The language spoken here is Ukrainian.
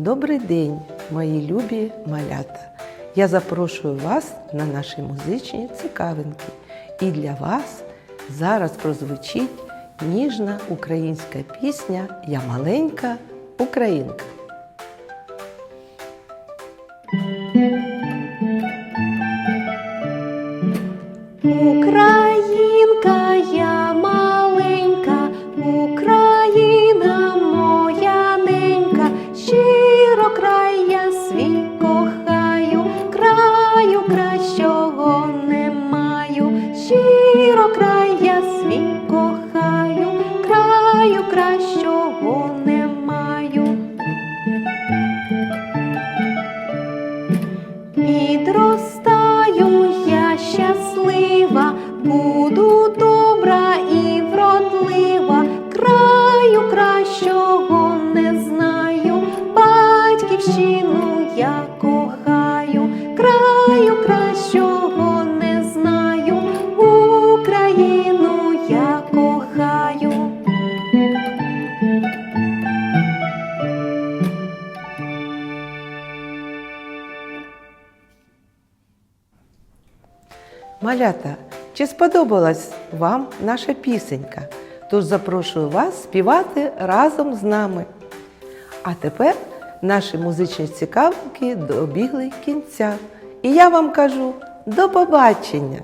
Добрий день, мої любі малята! Я запрошую вас на наші музичні цікавинки. І для вас зараз прозвучить ніжна українська пісня Я маленька українка. Українка кращого не маю. Підростаю я щаслива, буду Малята, чи сподобалась вам наша пісенька? Тож запрошую вас співати разом з нами. А тепер наші музичні цікавки добігли кінця. І я вам кажу до побачення!